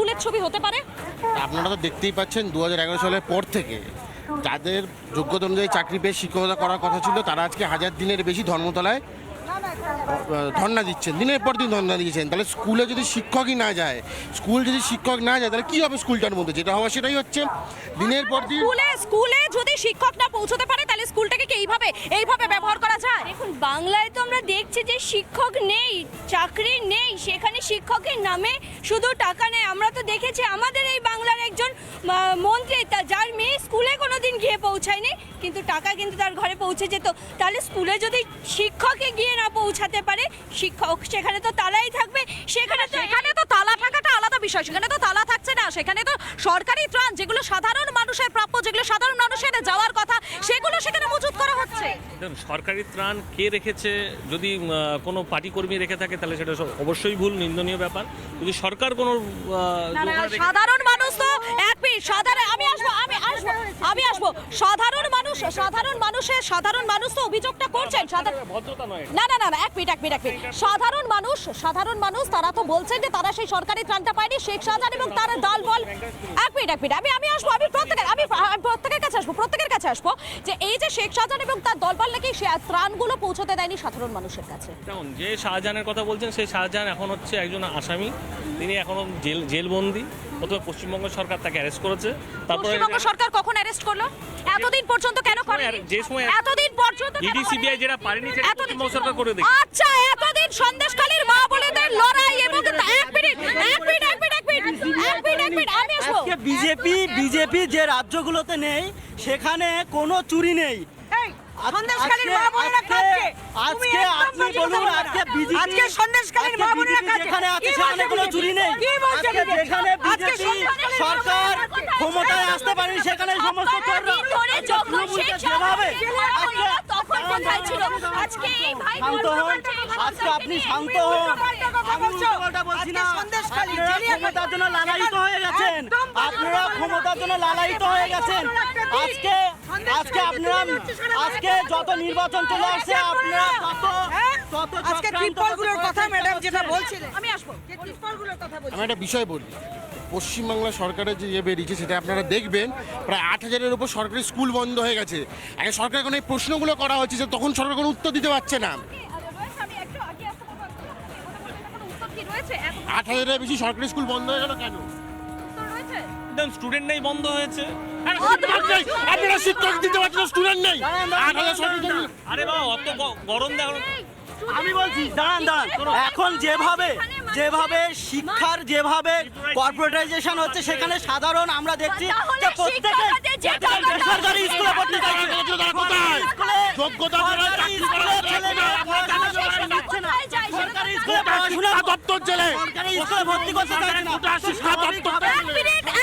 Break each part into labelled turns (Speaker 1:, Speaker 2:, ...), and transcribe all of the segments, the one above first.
Speaker 1: স্কুলের ছবি হতে পারে?
Speaker 2: আপনারা তো দেখতেই পাচ্ছেন দু হাজার এগারো সালের পর থেকে যাদের যোগ্যতা অনুযায়ী চাকরি পেয়ে শিক্ষকতা করার কথা ছিল, তারা আজকে হাজার দিনের বেশি ধর্মতলায় ধর্ণা দিচ্ছেন দিনের পর দিন ধর্ণা দিয়েছেন তাহলে স্কুলে যদি শিক্ষকই না যায় স্কুল যদি শিক্ষক না যায় তাহলে কী হবে স্কুলটার মধ্যে? যেটা হওয়া সেটাই হচ্ছে। দিনের পর দিন
Speaker 1: স্কুলে স্কুলে যদি শিক্ষক না পৌঁছতে পারে তাহলে স্কুলটাকে কি এইভাবে এইভাবে ব্যবহার করা যায়?
Speaker 3: দেখুন বাংলায় তো আমরা দেখছি যে শিক্ষক নেই চাকরি নেই সেখানে শিক্ষকের নামে শুধু টাকা নেই। আমরা তো দেখেছি আমাদের এই বাংলার একজন মন্ত্রী তা যার মেয়ে স্কুলে কোনোদিন গিয়ে পৌঁছায়নি কিন্তু টাকা কিন্তু তার ঘরে পৌঁছে যেত। তাহলে স্কুলে যদি শিক্ষকে গিয়ে না পৌঁছাতে পারে। শিক্ষক সেখানে তো তালাই থাকবে। সেখানে তো
Speaker 1: সেখানে তো তালা থাকাটা আলাদা বিষয়। সেখানে তো তালা থাকছে না। সেখানে তো সরকারি ত্রাণ যেগুলো সাধারণ মানুষের প্রাপ্য যেগুলো সাধারণ মানুষের যাওয়ার কথা সেগুলো সেখানে মজুত করা হচ্ছে।
Speaker 4: দেখুন সরকারি ত্রাণ কে রেখেছে? যদি কোনো পার্টি কর্মী রেখে থাকে তাহলে সেটা অবশ্যই ভুল নিন্দনীয় ব্যাপার। যদি সরকার কোনো
Speaker 1: সাধারণ মানুষ তো এক মিনিট সাধারণ আমি আসব আমি আসব আমি আসব সাধারণ মানুষ সাধারণ মানুষের সাধারণ মানুষ তো অভিযোগটা করছেন সাধারণ না না না না এক মিনিট এক মিনিট এক মিনিট। সাধারণ মানুষ সাধারণ মানুষ তারা তো বলছেন যে তারা সেই সরকারি ত্রাণটা পায়নি শেখ শাহজাহান এবং তার দল বল এক মিনিট এক মিনিট আমি আমি আসব আমি প্রত্যেকের আমি আসব যে এই যে শেখ শাহজাহান এবং তার দলবল নাকি সে ত্রাণগুলো পৌঁছতে দেয়নি সাধারণ মানুষের কাছে
Speaker 4: দেখুন যে শাহজাহানের কথা বলছেন সেই শাহজাহান এখন হচ্ছে একজন আসামি তিনি এখনও জেল জেলবন্দি প্রথমে পশ্চিমবঙ্গ সরকার তাকে অ্যারেস্ট করেছে তারপরে
Speaker 1: পশ্চিমবঙ্গ সরকার কখন অ্যারেস্ট করল এতদিন পর্যন্ত কেন
Speaker 4: যে সময়-
Speaker 1: করেনি
Speaker 4: যে সময়-
Speaker 1: এতদিন পর্যন্ত
Speaker 4: ইডি সিবিআই? যেটা পারেনি সেটা
Speaker 1: এতদিন-
Speaker 4: পশ্চিমবঙ্গ সরকার করে দেখি
Speaker 1: আচ্ছা এতদিন সন্দেশখালীর মা বলেদের লড়াই এবং এক মিনিট এক মিনিট এক মিনিট এক মিনিট এক মিনিট আমি আসব
Speaker 5: বিজেপি বিজেপি যে রাজ্যগুলোতে নেই সেখানে কোনো চুরি নেই। আজকে- আপনি বলুন
Speaker 6: কথা বলছো
Speaker 5: আজকে
Speaker 6: না।
Speaker 5: বিজেপি
Speaker 6: আজকে সন্দেশখালীর
Speaker 5: আজকে
Speaker 6: মা বোনেরা
Speaker 5: যেখানে আছে সেখানে কোনো চুরি নেই। যেখানে বিজেপি সরকার ক্ষমতায় আসতে পারেনি সেখানে সমস্ত যেভাবে। আজকে আপনি শান্ত হন। আমি উল্টোপাল্টা বলছি না। আপনারা ক্ষমতার জন্য লালায়িত হয়ে গেছেন। আপনারা ক্ষমতার জন্য
Speaker 6: বলছো।
Speaker 5: লালায়িত হয়ে গেছেন। আজকে আজকে আপনারা আজকে যত নির্বাচন চলে আসছে আপনারা তত?
Speaker 6: আজকে ত্রিপলগুলোর কথা ম্যাডাম যেটা বলছিলেন
Speaker 1: আমি আসব।
Speaker 6: ত্রিপলগুলোর কথা বলছিলেন
Speaker 2: আমি একটা বিষয় বলি। পশ্চিমবাংলা সরকারের যে ইয়ে বেরিয়েছে সেটা আপনারা দেখবেন প্রায় আট হাজারের উপর সরকারি স্কুল বন্ধ হয়ে গেছে। আগে সরকার কোনো এই প্রশ্নগুলো করা হচ্ছে যে তখন সরকার কোনো উত্তর দিতে পারছে না।
Speaker 1: আমি একটু আগে আসতে পারব কোনো উত্তর কি রয়েছে এত
Speaker 2: আট হাজারের বেশি সরকারি স্কুল বন্ধ হয়ে গেল কেন?
Speaker 1: রয়েছে
Speaker 4: স্টুডেন্ট নেই বন্ধ হয়েছে
Speaker 2: আপনারা শিক্ষক দিতে পারছেন স্টুডেন্ট নেই
Speaker 4: আরে বাবা অত গরম দেখো
Speaker 5: আমি বলছি দাঁড়ান দাঁড়ান এখন যেভাবে যেভাবে শিক্ষার যেভাবে কর্পোরেটাইজেশন হচ্ছে সেখানে সাধারণ আমরা দেখছি যে প্রত্যেকে বেসরকারি স্কুলে ভর্তি চাইছে
Speaker 2: যোগ্যতা
Speaker 5: সরকারি স্কুলে পড়াশোনা
Speaker 2: দপ্তর জেলে
Speaker 5: সরকারি স্কুলে ভর্তি করতে চাইছে না
Speaker 2: গোটা শিক্ষা দপ্তর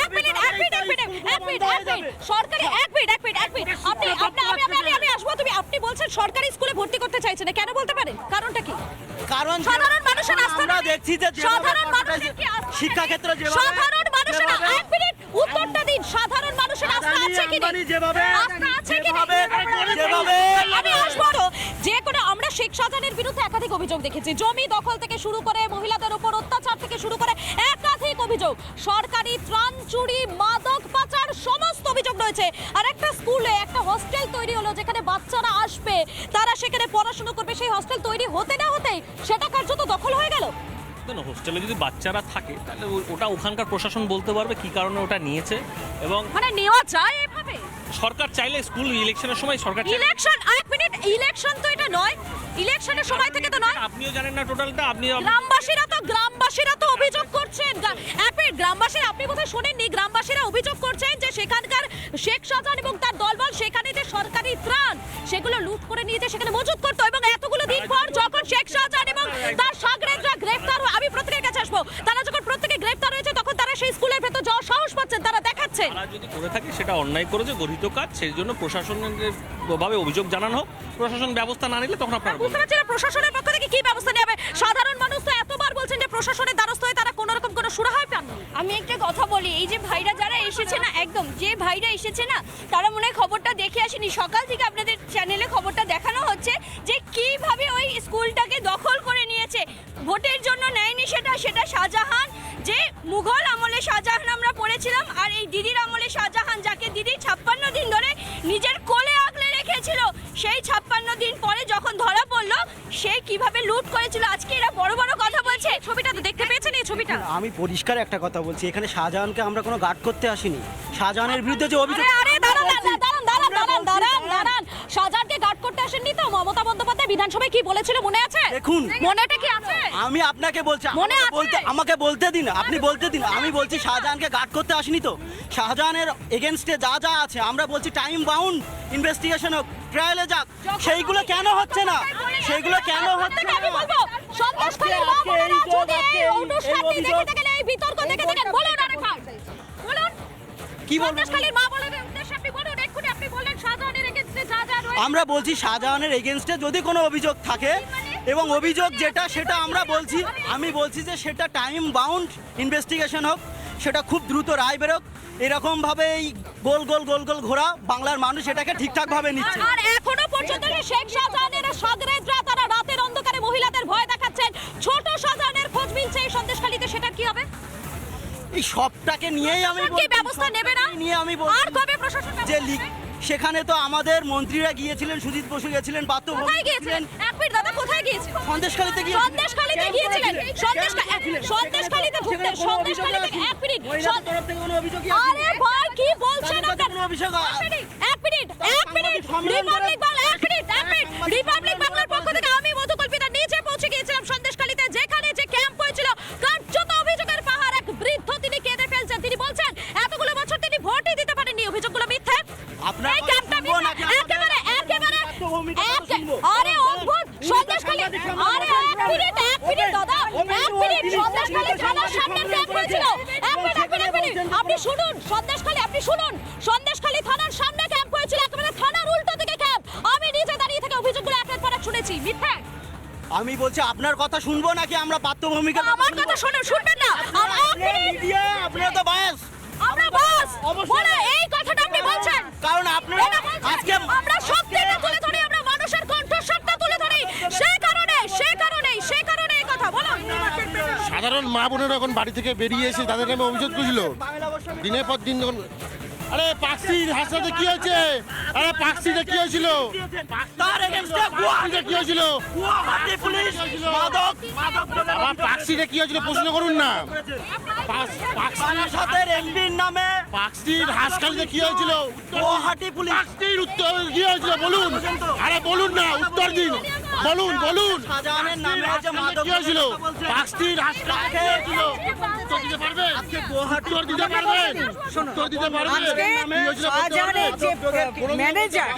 Speaker 1: এক মিনিট এক মিনিট এক মিনিট এক মিনিট এক মিনিট এক মিনিট। সরকারি এক মিনিট এক মিনিট এক মিনিট। আপনি আপনি আমি আমি আমি আমি আসব। তুমি আপনি বলছেন সরকারি স্কুলে ভর্তি করতে চাইছেন না। কেন বলতে পারেন? কারণটা কি?
Speaker 5: কারণ
Speaker 1: সাধারণ মানুষের আস্থা
Speaker 5: আমরা দেখছি যে
Speaker 1: সাধারণ মানুষের কি আস্থা নেই?
Speaker 5: যেভাবে
Speaker 1: সাধারণ মানুষের এক মিনিট উত্তরটা দিন। সাধারণ মানুষের আস্থা আছে কি নেই?
Speaker 5: যেভাবে
Speaker 1: শেখ শাহজাহানের বিরুদ্ধে একাধিক অভিযোগ দেখেছি। জমি দখল থেকে শুরু করে মহিলাদের উপর অত্যাচার থেকে শুরু করে একাধিক অভিযোগ। সরকারি ত্রাণ চুরি মাদক পাচার সমস্ত অভিযোগ রয়েছে। আর একটা স্কুলে একটা হস্টেল তৈরি হলো যেখানে বাচ্চারা আসবে তারা সেখানে পড়াশোনা করবে। সেই হস্টেল তৈরি হতে না হতেই সেটা কার্যত দখল হয়ে গেল।
Speaker 4: হোস্টেলে যদি বাচ্চারা থাকে তাহলে ওটা ওখানকার প্রশাসন বলতে পারবে কি কারণে ওটা নিয়েছে এবং
Speaker 1: মানে নেওয়া যায় এভাবে?
Speaker 4: সরকার চাইলে স্কুল ইলেকশনের সময় সরকার
Speaker 1: ইলেকশন এক মিনিট ইলেকশন তো এটা নয়। ইলেকশনের সময় থেকে তো নয়।
Speaker 4: আপনিও জানেন না টোটালটা আপনি
Speaker 1: গ্রামবাসীরা তো গ্রামবাসীরা তো অভিযোগ করছেন। গ্রা- এক মিনিট গ্রামবাসীরা আপনি বোধহয় শোনেননি গ্রামবাসীরা অভিযোগ করছেন যে সেখানকার শেখ শাহজাহান এবং তার দলবল সেখানে যে সরকারি ত্রাণ সেগুলো লুট করে নিয়ে যে সেখানে মজুত করতো এবং এতগুলো দিন পর যখন শেখ শাহজাহান এবং তার সাগরেদরা গ্রেফতার হয়- আমি প্রত্যেকের কাছে আসব। তারা যখন প্রত্যেকে গ্রেফতার হয়েছে তখন তারা সেই স্কুলের তারা
Speaker 4: তারা যদি করে থাকে সেটা অন্যায় করেছে গঠিত কাজ সেই জন্য প্রশাসনের ভাবে অভিযোগ জানানো হোক। প্রশাসন ব্যবস্থা না নিলে তখন আপনারা
Speaker 1: বুঝতে প্রশাসনের পক্ষ থেকে কি ব্যবস্থা নেবে সাধারণ মানুষ তো এতবার বলছেন যে প্রশাসনের দ্বারস্থ হয়ে তারা কোনো রকম কোনো সুরাহাই পাননি
Speaker 3: আমি একটা কথা বলি এই যে ভাইরা যারা এসেছে না একদম যে ভাইরা এসেছে না তারা মনে হয় খবরটা দেখে আসেনি। সকাল থেকে আপনাদের চ্যানেলে খবরটা দেখানো হচ্ছে যে কীভাবে ওই স্কুলটাকে দখল করে নিয়েছে। ভোটের জন্য নেয়নি সেটা সেটা শাহজাহান যে মুঘল আমলে শাহজাহান আমরা পড়েছিলাম আর এই দিদির আমলে শাহজাহান যাকে দিদি ছাপ্পান্ন দিন ধরে নিজের কোলে আগলে রেখেছিল সেই ছাপ্পান্ন দিন পরে যখন ধরা পড়ল সে কীভাবে লুট করেছিল? আজকে এরা বড় বড় কথা বলছে।
Speaker 1: ছবিটা তো দেখতে পেয়েছেন এই ছবিটা?
Speaker 5: আমি পরিষ্কার একটা কথা বলছি এখানে শাহজাহানকে আমরা কোনো গার্ড করতে আসিনি। শাহজাহানের বিরুদ্ধে যে অভিযোগ
Speaker 1: আরে আরে দাঁড়ান দাঁড়ান দাঁড়ান দাঁড়ান দাঁড়ান দাঁড়ান দাঁড়ান। শাহজাহানকে গার্ড করতে আসেননি তো? মমতা বন্দ্যোপাধ্যায় বিধানসভায় কি বলেছিল মনে আছে?
Speaker 5: দেখুন।
Speaker 1: মনেটা কি আছে
Speaker 5: আমি আপনাকে বলছি
Speaker 1: মনে
Speaker 5: আমাকে
Speaker 1: আছে?
Speaker 5: বলতে আমাকে বলতে দিন আপনি বলতে দিন। আমি বলছি শাহজাহানকে গার্ড করতে আসিনি তো? শাহজাহানের এগেনস্টে যা যা আছে আমরা বলছি টাইম বাউন্ড ইনভেস্টিগেশন হোক ট্রায়ালে যাক। সেইগুলো কেন হচ্ছে না? সেইগুলো কেন হচ্ছে না?
Speaker 1: আমি বলব সন্দেশখালীর মা
Speaker 5: আজকে এই
Speaker 1: বোনেরা
Speaker 5: তো,
Speaker 1: যদি
Speaker 5: আজকে
Speaker 1: এই
Speaker 5: এই-
Speaker 1: অনুষ্ঠানটি দেখে
Speaker 5: অভিযোগ-
Speaker 1: থাকেন এই বিতর্ক দেখে থাকেন বলুন আরেকবার। বলুন।
Speaker 5: কি বলব
Speaker 1: সন্দেশখালীর মা বোনেদের উদ্দেশ্যে আপনি বলুন এক্ষুনি আপনি বললেন শাহজাহানের এগেন্সটে যা যা রয়েছে।
Speaker 5: আমরা বলছি শাহজাহানের এগেনস্টে যদি কোনো অভিযোগ থাকে এবং অভিযোগ যেটা সেটা আমরা বলছি। আমি বলছি যে সেটা টাইম বাউন্ড ইনভেস্টিগেশন হোক সেটা খুব দ্রুত রায় বেরোক। এরকমভাবে এই গোল গোল গোল গোল ঘোরা বাংলার মানুষ এটাকে ঠিকঠাকভাবে নিচ্ছে।
Speaker 1: আর এখনও পর্যন্ত শেখ শাহজাহানের সাগরেদরা তারা রাতের অন্ধকারে মহিলাদের ভয় দেখাচ্ছেন। ছোট শাহজাহানের খোঁজ মিলছে এই সন্দেশখালীতে সেটা কি হবে?
Speaker 5: এই সবটাকে নিয়েই আমি
Speaker 1: ব্যবস্থা নেবে না?
Speaker 5: নিয়ে আমি
Speaker 1: আর কবে প্রশাসন
Speaker 5: যে
Speaker 1: নেবে?
Speaker 5: সেখানে তো আমাদের মন্ত্রীরা গিয়েছিলেন সুজিত বসু গেছিলেন পার্থ
Speaker 1: কোথায় গিয়েছিলেন? এক মিনিট দাদা কোথায় গিয়েছিলেন?
Speaker 5: সন্দেশখালীতে গিয়ে
Speaker 1: সন্দেশখালীতে গিয়েছিলেন? সন্দেশখা- সন্দেশখালীতে ঢুকতে সন্দেশখালীতে এক মিনিট।
Speaker 5: তরফ থেকে কোনো অভিযোগই
Speaker 1: আরে ভাই কি বলছেন আপনারা
Speaker 5: কোনো অভিযোগ
Speaker 1: এক মিনিট এক মিনিট রিপাবলিক বাংলা এক মিনিট এক মিনিট রিপাবলিক বাংলার পক্ষ থেকে আমি মধুকল্পিতা নিচে পৌঁছে গিয়েছিলাম সন্দেশখালীতে যেখানে যে ক্যাম্প হয়েছিল কার্যত অভিযোগের পাহাড় এক বৃদ্ধ তিনি কেঁদে ফেলছেন তিনি বলছেন এতগুলো বছর তিনি ভোটই দিতে পারেননি অভিযোগগুলো মিথ্যে
Speaker 5: আপনার
Speaker 1: এই
Speaker 5: কথা
Speaker 1: ক্যাম্পটা
Speaker 5: শুনব নাকি
Speaker 1: মিথ্যে
Speaker 5: আমাদের
Speaker 1: একেবারে একেবারে
Speaker 5: ভূমিকা কথা
Speaker 1: একে-
Speaker 5: শুনব?
Speaker 1: আরে অদ্ভুত সন্দেশখালী আরে এক মিনিট এক মিনিট দাদা এক মিনিট সন্দেশখালী থানার সামনে ক্যাম্প হয়েছিল এক মিনিট এক মিনিট এক মিনিট আপনি শুনুন সন্দেশখালী আপনি শুনুন। সন্দেশখালী থানার সামনে ক্যাম্প হয়েছিল একেবারে থানার উল্টো দিকে ক্যাম্প আমি নিজে দাঁড়িয়ে থেকে অভিযোগগুলো একের পর এক শুনেছি মিথ্যে।
Speaker 5: আমি বলছি আপনার কথা শুনব নাকি আমরা পার্থ ভূমিকা
Speaker 1: আমার কথা শুনুন শুনবেন না।
Speaker 5: আপনারা তো বায়াস
Speaker 1: আমরা বাস বলে এই কথাটা আপনি বলছেন
Speaker 5: কারণ আপনারা
Speaker 1: এটা বলছেন।
Speaker 5: আজকে
Speaker 1: আমরা সত্যিটা তুলে ধরি আমরা মানুষের কণ্ঠস্বরটা তুলে ধরি সে কারণে সে কারণে সে কারণে এই কথা বলুন
Speaker 2: সাধারণ মা বোনেরা এখন বাড়ি থেকে বেরিয়ে এসে তাদের নামে অভিযোগ করেছিল। দিনের পর দিন যখন আরে পাকসির হাসপাতালে কি হয়েছে? আরে পাকসিতে কি হয়েছিল?
Speaker 5: তার এগেইনস্টে
Speaker 2: কি হয়েছিল?
Speaker 5: গুয়াহাটি পুলিশ মাদক
Speaker 2: পাকসিতে কি হয়েছিল প্রশ্ন করুন না।
Speaker 5: বারাসাতের এমপির নামে
Speaker 2: পাকসির কি হয়েছিল?
Speaker 5: গুয়াহাটি পুলিশ।
Speaker 2: পাকসির উত্তর কি হয়েছিল বলুন। আরে বলুন না উত্তর দিন। বলুন বলুন।
Speaker 5: শাহজাহানের নামে যে মাদক
Speaker 2: কি হয়েছিল হাসখালিতে কি হয়েছিল উত্তর দিতে পারবেন? উত্তর দিতে উত্তর দিতে
Speaker 6: আজকে
Speaker 2: বলতে
Speaker 6: শাহজাহানের যে ম্যানেজার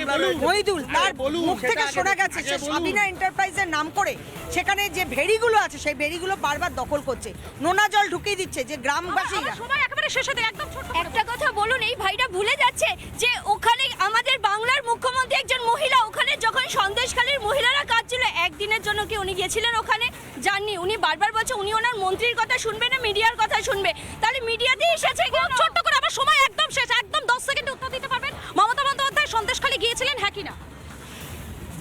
Speaker 6: মহিদুল তার মুখ থেকে শোনা গেছে সে সাবিনা এন্টারপ্রাইজের নাম করে সেখানে যে ভেড়িগুলো আছে সেই ভেড়িগুলো বারবার দখল করছে। নোনা জল ঢুকিয়ে দিচ্ছে যে গ্রামবাসীরা।
Speaker 1: সময় একেবারে শেষে দিয়ে একদম ছোট
Speaker 3: একটা কথা বলুন এই ভাইরা ভুলে যাচ্ছে যে ওখানে আমাদের বাংলার মুখ্যমন্ত্রী একজন মহিলা ওখানে যখন সন্দেশখালীর মহিলারা কাজ ছিল একদিনের জন্য কি উনি গেছিলেন ওখানে জাননি উনি বারবার বলছে উনি ওনার মন্ত্রীর কথা শুনবে না মিডিয়ার কথা শুনবে তাহলে মিডিয়াতে এসেছে?
Speaker 1: ছোট্ট করে আমার সময় একদম শেষ একদম দশ সেকেন্ডে উত্তর দিতে পারবেন মমতা বন্দ্যোপাধ্যায় সন্দেশখালী গিয়েছিলেন হ্যাঁ কিনা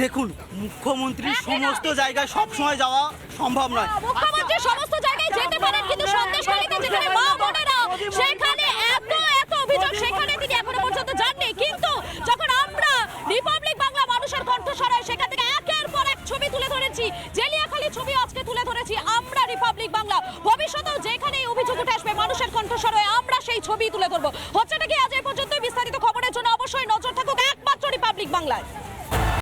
Speaker 5: দেখুন মুখ্যমন্ত্রীর সমস্ত জায়গায় সব সময় যাওয়া সম্ভব নয়
Speaker 1: মুখ্যমন্ত্রী সমস্ত জায়গায় যেতে পারেন কিন্তু সন্দেশখালীতে যেখানে মা বোনেরা সেখানে এত এত অভিযোগ সেখানে তিনি এখনও পর্যন্ত যাননি কিন্তু যখন আমরা রিপাবলিক বাংলা মানুষের কণ্ঠস্বর হয় সেখান থেকে একের পর এক ছবি তুলে ধরেছি জেলিয়াখালী ছবি আজকে তুলে ধরেছি আমরা রিপাবলিক বাংলা ভবিষ্যতেও যেখানে এই অভিযোগ উঠে আসবে মানুষের কণ্ঠস্বর হয়ে আমরা সেই ছবি তুলে ধরবো।